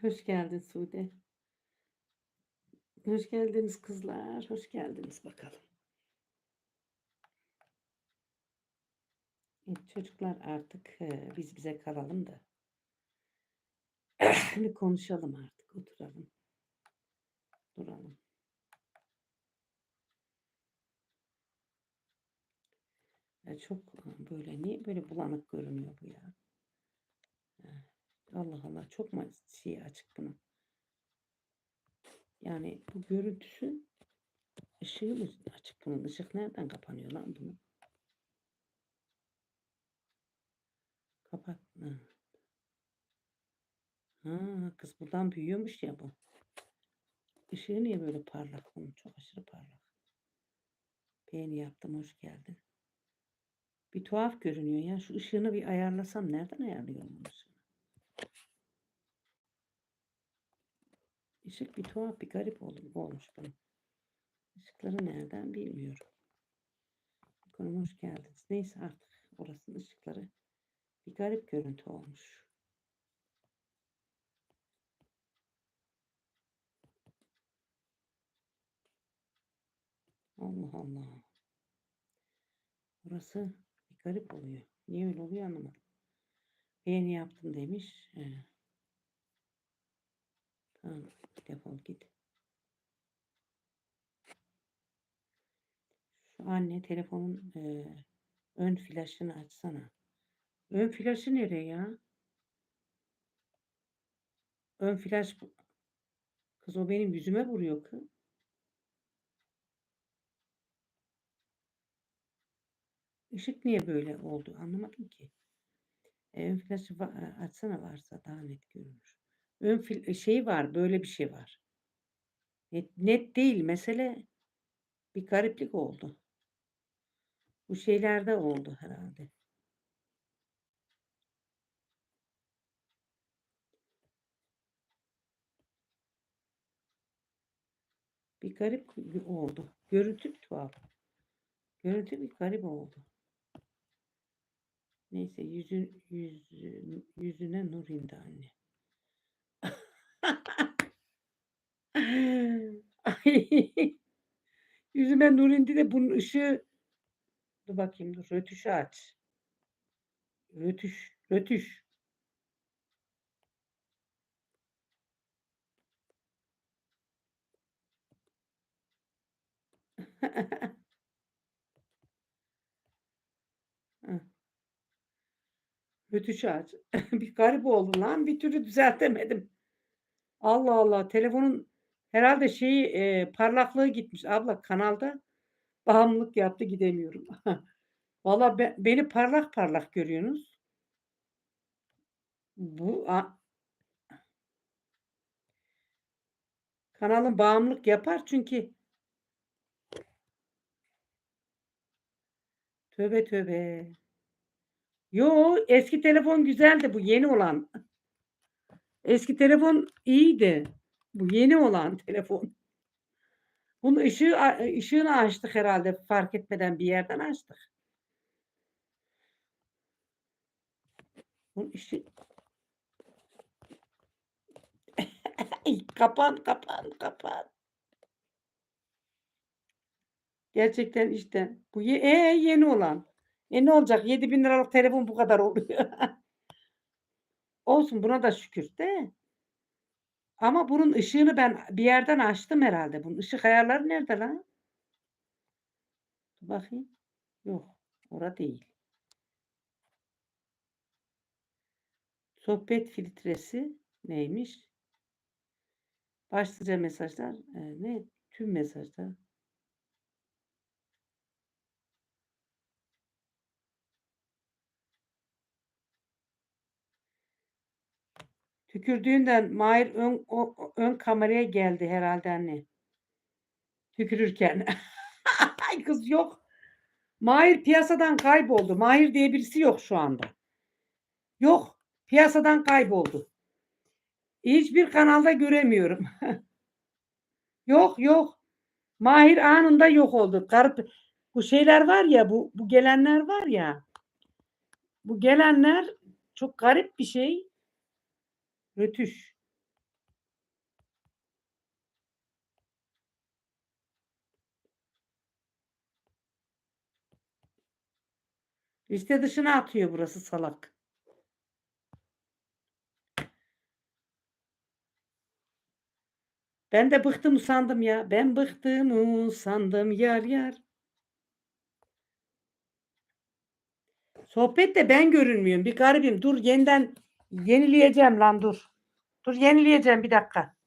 Hoş geldin Sude. Hoş geldiniz kızlar. Hoş geldiniz bakalım. Evet, çocuklar artık e, biz bize kalalım da bir konuşalım artık. Oturalım. Duralım. Çok e, böyle niye böyle bulanık görünüyor bu ya? Allah Allah çok mu şey açık bunun? Yani bu görüntüsü ışığı mı açık bunun? Işık nereden kapanıyor lan bunun? Kapat. Ha, kız buradan büyüyormuş ya bu. Işığı niye böyle parlak bunun? Çok aşırı parlak. Beğeni yaptım. Hoş geldin. Bir tuhaf görünüyor ya. Şu ışığını bir ayarlasam nereden ayarlıyorum bunu Işık bir tuhaf bir garip oldu, olmuş bunun. Işıkları nereden bilmiyorum. Konum hoş geldiniz. Neyse artık orasının ışıkları bir garip görüntü olmuş. Allah Allah. Burası bir garip oluyor. Niye öyle oluyor anlamadım. Beğeni yaptım demiş. Tamam defol git. Şu anne telefonun e, ön flaşını açsana. Ön flaşı nereye ya? Ön flaş kız o benim yüzüme vuruyor kız. Işık niye böyle oldu anlamadım ki. E, ön flaşı va- açsana varsa daha net görünür. Ön fil şey var böyle bir şey var. Net, net değil mesele bir gariplik oldu. Bu şeylerde oldu herhalde. Bir garip oldu. Görüntü bir tuhaf. Görüntü bir garip oldu. Neyse yüzün, yüzü, yüzüne nur indi anne. Ay, Yüzüme nur indi de bunun ışığı dur bakayım dur rötuşu aç. Rötuş, rötuş. Rötuşu aç. Bir garip oldu lan bir türlü düzeltemedim. Allah Allah telefonun herhalde şeyi e, parlaklığı gitmiş abla kanalda bağımlılık yaptı gidemiyorum. Valla be- beni parlak parlak görüyorsunuz. Bu a- kanalın bağımlılık yapar çünkü tövbe tövbe. Yo eski telefon güzeldi bu yeni olan. Eski telefon iyiydi. Bu yeni olan telefon. Bunun ışığı ışığını açtık herhalde fark etmeden bir yerden açtık. Bunun Ay, kapan kapan kapan. Gerçekten işte bu ye- e, yeni olan. E ne olacak? 7000 liralık telefon bu kadar oluyor. Olsun buna da şükür de. Ama bunun ışığını ben bir yerden açtım herhalde. Bunun ışık ayarları nerede lan? Bakayım. Yok, ora değil. Sohbet filtresi neymiş? Başlıca mesajlar e, ne? Tüm mesajlar. Tükürdüğünden Mahir ön, o- ön kameraya geldi herhalde anne. Tükürürken. Ay kız yok. Mahir piyasadan kayboldu. Mahir diye birisi yok şu anda. Yok. Piyasadan kayboldu. Hiçbir kanalda göremiyorum. yok yok. Mahir anında yok oldu. Garip. Bu şeyler var ya bu, bu gelenler var ya. Bu gelenler çok garip bir şey. Rötuş. Liste dışına atıyor burası salak. Ben de bıktım usandım ya. Ben bıktım usandım yar yar. Sohbette ben görünmüyorum. Bir garibim. Dur yeniden yenileyeceğim lan dur. Dur yenileyeceğim bir dakika.